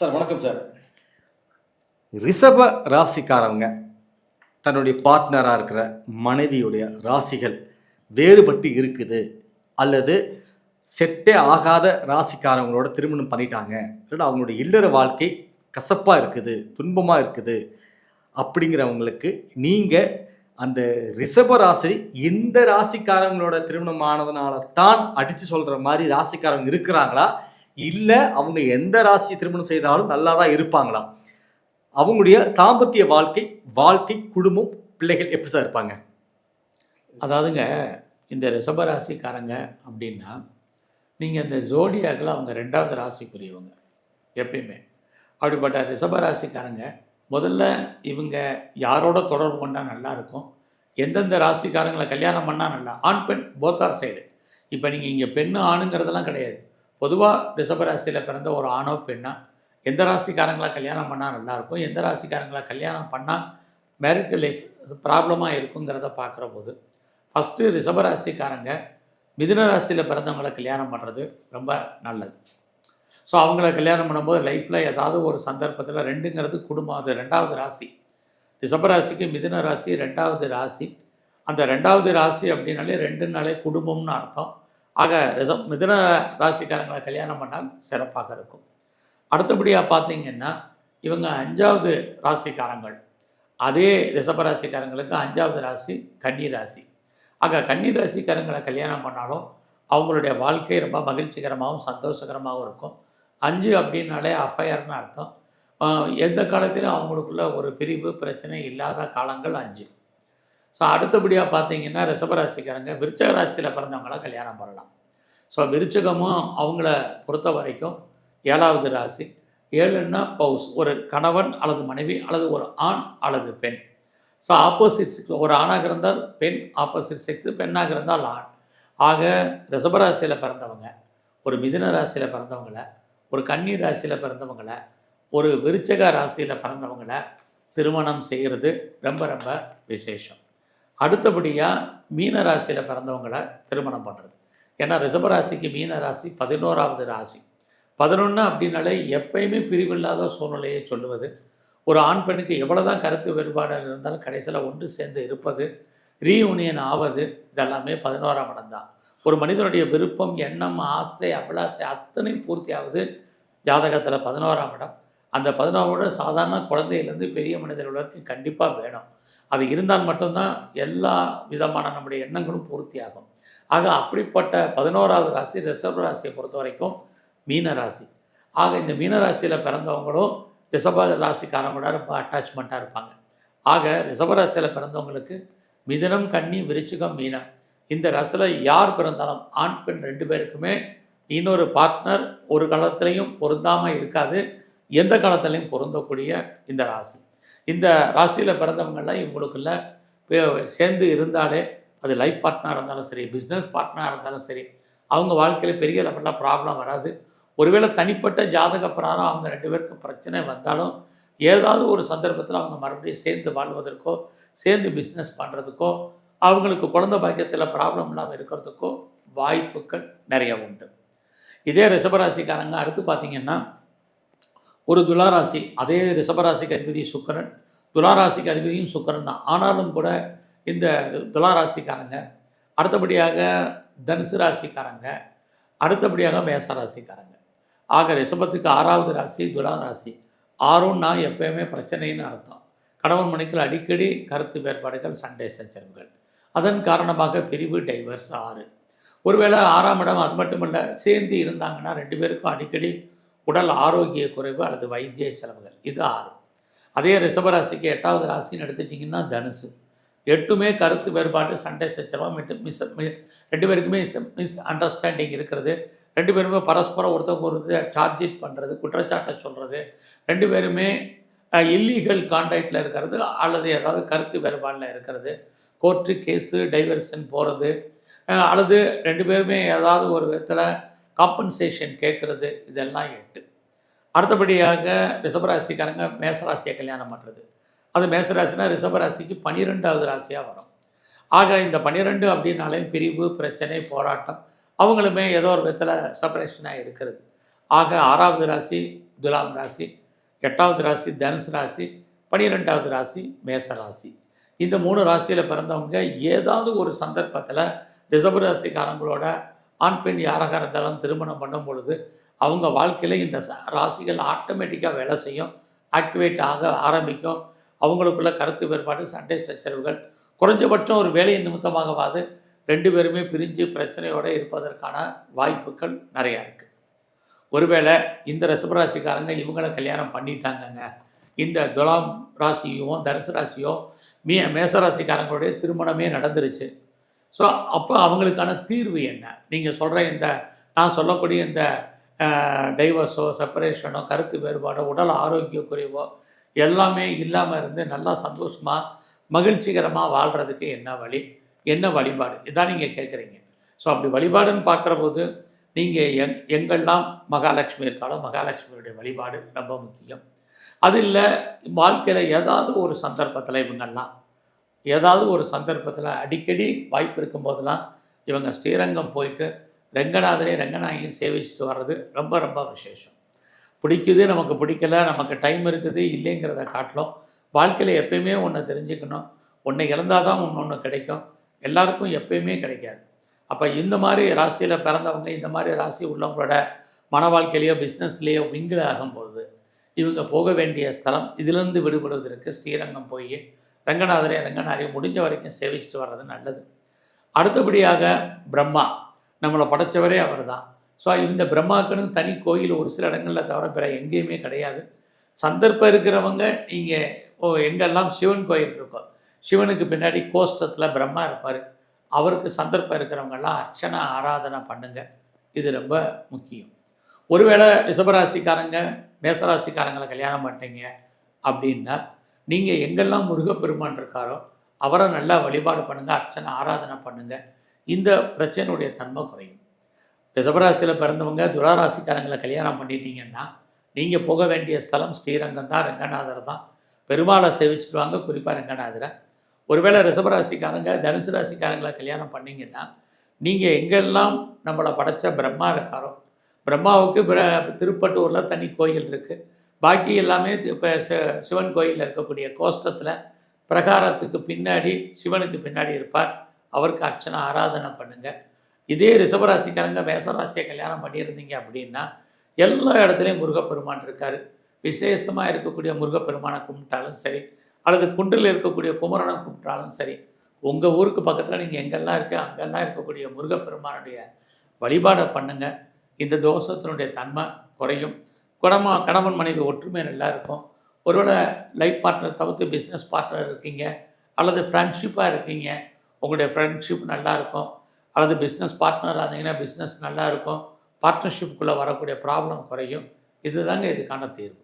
Sir வணக்கம் sir. ரிஷப ராசிக்காரவங்க தன்னுடைய பார்ட்னராக இருக்கிற மனைவியுடைய ராசிகள் வேறுபட்டு இருக்குது அல்லது செட்டே ஆகாத ராசிக்காரவங்களோட திருமணம் பண்ணிட்டாங்க. இல்லைன்னா அவங்களுடைய இல்லற வாழ்க்கை கசப்பாக இருக்குது துன்பமாக இருக்குது அப்படிங்கிறவங்களுக்கு நீங்கள் அந்த ரிஷப ராசி இந்த ராசிக்காரங்களோட திருமணமானதுனால தான் அடித்து சொல்கிற மாதிரி ராசிக்காரங்க இருக்கிறாங்களா? இல்லை அவங்க எந்த ராசி திருமணம் செய்தாலும் நல்லா தான் இருப்பாங்களா அவங்களுடைய தாம்பத்திய வாழ்க்கை வாழ்க்கை குடும்பம் பிள்ளைகள் எப்படி சார் இருப்பாங்க? அதாவதுங்க இந்த ரிஷபராசிக்காரங்க அப்படின்னா நீங்கள் இந்த ஜோடியாக்கில் அவங்க ரெண்டாவது ராசிக்குரியவங்க எப்பயுமே. அப்படிப்பட்ட ரிஷபராசிக்காரங்க முதல்ல இவங்க யாரோட தொடர்பு கொண்டால் நல்லாயிருக்கும்? எந்தெந்த ராசிக்காரங்களை கல்யாணம் பண்ணால் நல்லா ஆண் பெண் போத்தார் சைடு இப்போ நீங்கள் இங்கே பெண்ணு ஆணுங்கிறதெல்லாம் கிடையாது. பொதுவாக ரிஷபராசியில் பிறந்த ஒரு ஆணோ பெண்ணா எந்த ராசிக்காரங்களை கல்யாணம் பண்ணால் நல்லாயிருக்கும் எந்த ராசிக்காரங்களை கல்யாணம் பண்ணால் மேரிட் லைஃப் ப்ராப்ளமாக இருக்குங்கிறத பார்க்குற போது ஃபஸ்ட்டு ரிஷபராசிக்காரங்க மிதுன ராசியில் பிறந்தவங்களை கல்யாணம் பண்ணுறது ரொம்ப நல்லது. ஸோ அவங்கள கல்யாணம் பண்ணும்போது லைஃப்பில் ஏதாவது ஒரு சந்தர்ப்பத்தில் ரெண்டுங்கிறது குடும்பம். அது ரெண்டாவது ராசி. ரிஷபராசிக்கு மிதுன ராசி ரெண்டாவது ராசி. அந்த ரெண்டாவது ராசி அப்படின்னாலே ரெண்டுனாலே குடும்பம்னு அர்த்தம். ஆக ரிசப் மிதன ராசிக்காரங்களை கல்யாணம் பண்ணால் சிறப்பாக இருக்கும். அடுத்தபடியாக பார்த்தீங்கன்னா இவங்க அஞ்சாவது ராசிக்காரங்கள். அதே ரிஷபராசிக்காரங்களுக்கு அஞ்சாவது ராசி கன்னி ராசி. ஆக கன்னி ராசிக்காரங்களை கல்யாணம் பண்ணாலும் அவங்களுடைய வாழ்க்கை ரொம்ப மகிழ்ச்சிகரமாகவும் சந்தோஷகரமாகவும் இருக்கும். அஞ்சு அப்படின்னாலே அஃபயர்னு அர்த்தம். எந்த காலத்திலும் அவங்களுக்குள்ள ஒரு பிரிவு பிரச்சனை இல்லாத காலங்கள் அஞ்சு. ஸோ அடுத்தபடியாக பார்த்தீங்கன்னா ரிஷபராசிக்காரங்க விருச்சக ராசியில் பிறந்தவங்களாம் கல்யாணம் பண்ணலாம். ஸோ விருச்சகமும் அவங்கள பொறுத்த வரைக்கும் ஏழாவது ராசி. ஏழுன்னா பவுஸ் ஒரு கணவன் அல்லது மனைவி அல்லது ஒரு ஆண் அல்லது பெண். ஸோ ஆப்போசிட் செக்ஸ் ஒரு ஆணாக இருந்தால் பெண் ஆப்போசிட் செக்ஸ் பெண்ணாக இருந்தால் ஆண். ஆக ரிஷபராசியில் பிறந்தவங்க ஒரு மிதுன ராசியில் பிறந்தவங்கள ஒரு கன்னி ராசியில் பிறந்தவங்கள ஒரு விருச்சக ராசியில் பிறந்தவங்கள திருமணம் செய்கிறது ரொம்ப ரொம்ப விசேஷம். அடுத்தபடியாக மீன ராசியில் பிறந்தவங்கள திருமணம் பண்ணுறது ஏன்னா ரிஷபராசிக்கு மீன ராசி பதினோராவது ராசி. பதினொன்று அப்படின்னாலே எப்பயுமே பிரிவில்லாத சூழ்நிலையை சொல்லுவது. ஒரு ஆண் பெண்ணுக்கு எவ்வளோ தான் கருத்து வேறுபாடு இருந்தாலும் கடைசியில் ஒன்று சேர்ந்து இருப்பது. ரீயூனியன் ஆவது இதெல்லாமே பதினோராம் இடம் தான். ஒரு மனிதனுடைய விருப்பம் எண்ணம் ஆசை அபிலாசை அத்தனையும் பூர்த்தி ஆகுது ஜாதகத்தில் பதினோராம் இடம். அந்த பதினோராம் இடம் சாதாரண குழந்தையிலேருந்து பெரிய மனிதர் வரைக்கும் கண்டிப்பாக வேணும். அது இருந்தால் மட்டும்தான் எல்லா விதமான நம்முடைய எண்ணங்களும் பூர்த்தி ஆகும் ஆக அப்படிப்பட்ட பதினோராவது ராசி ரிஷப ராசியை பொறுத்த வரைக்கும் மீன ராசி. ஆக இந்த மீன ராசியில் பிறந்தவங்களும் ரிஷப ராசிக்காரங்களோட ரொம்ப அட்டாச்மெண்ட்டாக இருப்பாங்க. ஆக ரிஷப ராசியில் பிறந்தவங்களுக்கு மிதனம் கன்னி விருச்சிகம் மீனம். இந்த ராசியில் யார் பிறந்தாலும் ஆண் பெண் ரெண்டு பேருக்குமே இன்னொரு பார்ட்னர் ஒரு காலத்திலையும் பொருந்தாமல் இருக்காது. எந்த காலத்துலேயும் பொருந்தக்கூடிய இந்த ராசி. இந்த ராசியில் பிறந்தவங்கெல்லாம் இவங்களுக்குள்ள சேர்ந்து இருந்தாலே அது லைஃப் பார்ட்னராக இருந்தாலும் சரி பிஸ்னஸ் பார்ட்னராக இருந்தாலும் சரி அவங்க வாழ்க்கையில் பெரிய லெவலில் ப்ராப்ளம் வராது. ஒருவேளை தனிப்பட்ட ஜாதக பிரகாரம் அவங்க ரெண்டு பேருக்கும் பிரச்சனை வந்தாலும் ஏதாவது ஒரு சந்தர்ப்பத்தில் அவங்க மறுபடியும் சேர்ந்து வாழ்வதற்கோ சேர்ந்து பிஸ்னஸ் பண்ணுறதுக்கோ அவங்களுக்கு குழந்த பாக்கியத்தில் ப்ராப்ளம் இல்லாமல் இருக்கிறதுக்கோ வாய்ப்புகள் நிறைய உண்டு. இதே ரிஷபராசிக்காரங்க அடுத்து பார்த்தீங்கன்னா ஒரு துளாராசி அதே ரிஷபராசிக்கு அதிபதி சுக்கரன். துளாராசிக்கு அதிபதியும் சுக்கரன் தான். ஆனாலும் கூட இந்த துளாராசிக்காரங்க அடுத்தபடியாக தனுசு ராசிக்காரங்க அடுத்தபடியாக மேச ராசிக்காரங்க. ஆக ரிஷபத்துக்கு ஆறாவது ராசி துலா ராசி. ஆறும்னா எப்பயுமே பிரச்சனைன்னு அர்த்தம். கணவன் மணிக்கில் அடிக்கடி கருத்து வேறுபாடுகள் சண்டை சச்சரவுகள். அதன் காரணமாக பிரிவு டைவர்ஸ் ஆறு. ஒருவேளை ஆறாம் இடம் அது மட்டும் இல்லை சேர்ந்து இருந்தாங்கன்னா ரெண்டு பேருக்கும் அடிக்கடி உடல் ஆரோக்கிய குறைவு அல்லது வைத்திய செலவுகள். இது ஆறு. அதே ரிஷபராசிக்கு எட்டாவது ராசின்னு எடுத்துட்டிங்கன்னா தனுசு. எட்டுமே கருத்து வேறுபாடு சண்டை சச்சரவம் மிஸ் ரெண்டு பேருக்குமே மிஸ் அண்டர்ஸ்டாண்டிங் இருக்கிறது. ரெண்டு பேருமே பரஸ்பரம் ஒருத்தவங்க ஒருத்தர் சார்ஜிட் பண்ணுறது குற்றச்சாட்டை சொல்கிறது ரெண்டு பேருமே இல்லீகல் கான்டாக்டில் இருக்கிறது அல்லது ஏதாவது கருத்து வேறுபாடில் இருக்கிறது. கோர்ட்டு கேஸு டைவர்ஷன் போகிறது அல்லது ரெண்டு பேருமே ஏதாவது ஒரு விதத்தில் காம்பன்சேஷன் கேட்குறது இதெல்லாம் எட்டு. அடுத்தபடியாக ரிஷபராசிக்காரங்க மேசராசியை கல்யாணம் பண்ணுறது அது மேசராசினா ரிஷபராசிக்கு பன்னிரெண்டாவது ராசியாக வரும். ஆக இந்த பன்னிரெண்டு அப்படின்னாலே பிரிவு பிரச்சனை போராட்டம் அவங்களுமே ஏதோ ஒரு விதத்தில் செப்பரேஷனாக இருக்கிறது. ஆக ஆறாவது ராசி துலாம் ராசி எட்டாவது ராசி தனுசு ராசி பன்னிரெண்டாவது ராசி மேச ராசி இந்த மூணு ராசியில் பிறந்தவங்க ஏதாவது ஒரு சந்தர்ப்பத்தில் ரிசர்வ் ராசிக்காரங்களோட ஆண் பெண் யாராக இருந்தாலும் திருமணம் பண்ணும் பொழுது அவங்க வாழ்க்கையில் இந்த ராசிகள் ஆட்டோமேட்டிக்காக வேலை செய்யும் ஆக்டிவேட் ஆக ஆரம்பிக்கும். அவங்களுக்குள்ள கருத்து வேறுபாடு சண்டை சச்சரவுகள் குறைஞ்சபட்சம் ஒரு வேலையின் நிமித்தமாகவாது ரெண்டு பேருமே பிரிஞ்சு பிரச்சனையோடு இருப்பதற்கான வாய்ப்புகள் நிறையா இருக்குது ஒருவேளை இந்த ரிஷபராசிக்காரங்க இவங்கள கல்யாணம் பண்ணிட்டாங்கங்க. இந்த துலாம் ராசியும் தனுசு ராசியும் மீ மேசராசிக்காரங்களுடைய திருமணமே நடந்துருச்சு. ஸோ அப்போ அவங்களுக்கான தீர்வு என்ன? நீங்கள் சொல்கிற இந்த நான் சொல்லக்கூடிய இந்த டைவர்ஸோ செப்பரேஷனோ கருத்து வேறுபாடோ உடல் ஆரோக்கிய குறைவோ எல்லாமே இல்லாமல் இருந்து நல்லா சந்தோஷமாக மகிழ்ச்சிகரமாக வாழ்கிறதுக்கு என்ன வழி? என்ன வழிபாடு? இதான் நீங்கள் கேட்குறீங்க ஸோ அப்படி வழிபாடுன்னு பார்க்குற போது நீங்கள் எங் எங்கெல்லாம் மகாலட்சுமி இருக்காளோ மகாலட்சுமியுடைய வழிபாடு ரொம்ப முக்கியம். அது இல்லை வாழ்க்கையில் ஏதாவது ஒரு சந்தர்ப்பத்தில் இவங்கெல்லாம் ஏதாவது ஒரு சந்தர்ப்பத்தில் அடிக்கடி வாய்ப்பு இருக்கும் போதெல்லாம் இவங்க ஸ்ரீரங்கம் போயிட்டு ரெங்கநாதரே ரெங்கநாயகியும் சேவிச்சுட்டு வர்றது ரொம்ப ரொம்ப விசேஷம். பிடிக்குது நமக்கு பிடிக்கல நமக்கு டைம் இருக்குது இல்லைங்கிறத காட்டிலும் வாழ்க்கையில் எப்பயுமே ஒன்று தெரிஞ்சுக்கணும். ஒன்று இழந்தால் தான் ஒன்று ஒன்று கிடைக்கும். எல்லாருக்கும் எப்பயுமே கிடைக்காது. அப்போ இந்த மாதிரி ராசியில் பிறந்தவங்க இந்த மாதிரி ராசி உள்ளவங்களோட மன வாழ்க்கையிலையோ பிஸ்னஸ்லேயோ மிங்கிள் ஆகும்பொழுது இவங்க போக வேண்டிய ஸ்தலம் இதிலிருந்து விடுபடுவதற்கு ஸ்ரீரங்கம் போய் ரங்கநாதரே ரங்கநாதரை முடிஞ்ச வரைக்கும் சேவிச்சுட்டு வர்றது நல்லது. அடுத்தபடியாக பிரம்மா. நம்மளை படைச்சவரே அவர் தான் ஸோ இந்த பிரம்மாக்குன்னு தனி கோயில் ஒரு சில இடங்களில் தவிர பிற எங்கேயுமே கிடையாது. சந்தர்ப்பம் இருக்கிறவங்க நீங்கள் ஓ எங்கெல்லாம் சிவன் கோயில் இருக்கோ சிவனுக்கு பின்னாடி கோஷ்டத்தில் பிரம்மா இருப்பார். அவருக்கு சந்தர்ப்பம் இருக்கிறவங்கெல்லாம் அர்ச்சனை ஆராதனை பண்ணுங்கள் இது ரொம்ப முக்கியம். ஒருவேளை ரிஷபராசிக்காரங்க மேசராசிக்காரங்களை கல்யாணம் பண்ணிட்டீங்க அப்படின்னா நீங்கள் எங்கெல்லாம் முருகப்பெருமான் இருக்காரோ அவரை நல்லா வழிபாடு பண்ணுங்கள் அர்ச்சனை ஆராதனை பண்ணுங்கள் இந்த பிரச்சனையுடைய தன்மை குறையும். ரிஷபராசியில் பிறந்தவங்க துராராசிக்காரங்களை கல்யாணம் பண்ணிட்டீங்கன்னா நீங்கள் போக வேண்டிய ஸ்தலம் ஸ்ரீரங்கம் தான் ரங்கநாதர் தான். பெருமாளை சேவிச்சுடுவாங்க குறிப்பாக ரங்கநாதரை. ஒருவேளை ரிஷபராசிக்காரங்க தனுசு ராசிக்காரங்களை கல்யாணம் பண்ணிங்கன்னா நீங்கள் எங்கெல்லாம் நம்மளை படைச்ச பிரம்மா இருக்காரோ பிரம்மாவுக்கு பிர- திருப்பட்டூரில் தனி கோயில் இருக்குது பாக்கி எல்லாமே இப்போ சிவன் கோயிலில் இருக்கக்கூடிய கோஷ்டத்தில் பிரகாரத்துக்கு பின்னாடி சிவனுக்கு பின்னாடி இருப்பார். அவருக்கு அர்ச்சனை ஆராதனை பண்ணுங்கள் இதே ரிஷபராசிக்காரங்க மேசராசியை கல்யாணம் பண்ணியிருந்தீங்க அப்படின்னா எல்லா இடத்துலையும் முருகப்பெருமான் இருக்கார். விசேஷமாக இருக்கக்கூடிய முருகப்பெருமானை கும்பிட்டாலும் சரி அல்லது குன்றில் இருக்கக்கூடிய குமரனை கும்பிட்டாலும் சரி உங்கள் ஊருக்கு பக்கத்தில் நீங்கள் எங்கெல்லாம் இருக்கு அங்கெல்லாம் இருக்கக்கூடிய முருகப்பெருமானுடைய வழிபாடை பண்ணுங்கள் இந்த தோஷத்தினுடைய தன்மை குறையும். குடமா கணவன் மனைவி ஒற்றுமை நல்லா இருக்கும். ஒருவேளை லைஃப் பார்ட்னர் தவிர்த்து பிஸ்னஸ் பார்ட்னர் இருக்கீங்க அல்லது ஃப்ரெண்ட்ஷிப்பாக இருக்கீங்க உங்களுடைய ஃப்ரெண்ட்ஷிப் நல்லாயிருக்கும் அல்லது பிஸ்னஸ் பார்ட்னராக இருந்தீங்கன்னா பிஸ்னஸ் நல்லாயிருக்கும் பார்ட்னர்ஷிப்புக்குள்ளே வரக்கூடிய ப்ராப்ளம் குறையும். இதுதாங்க இதுக்கான தீர்வு.